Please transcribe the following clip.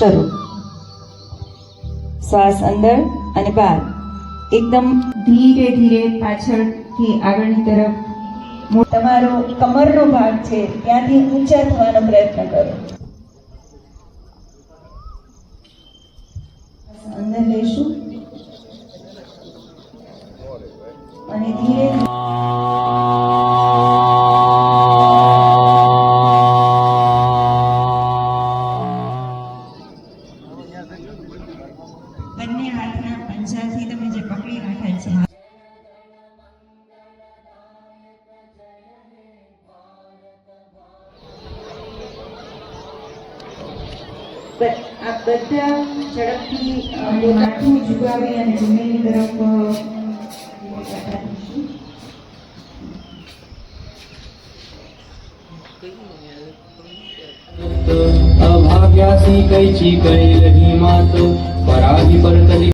શરૂ. શ્વાસ અંદર અને બહાર. એકદમ ધીરે ધીરે પાછળથી આગળની તરફ. તમારો કમરનો ભાગ છે, ત્યાંથી ઊંચા થવાનો પ્રયત્ન કરો. અંદર લઈશું. અને ધીરે બંને હાથના પંજાથી તમે જે પકડી રાખ્યા છે. આ બધા ઝડપથી માથું ઝુકાવી અને જમીન તરફ અ, અભાગ્યાસી કૈચી કૈ રહી માત? પરાગી પર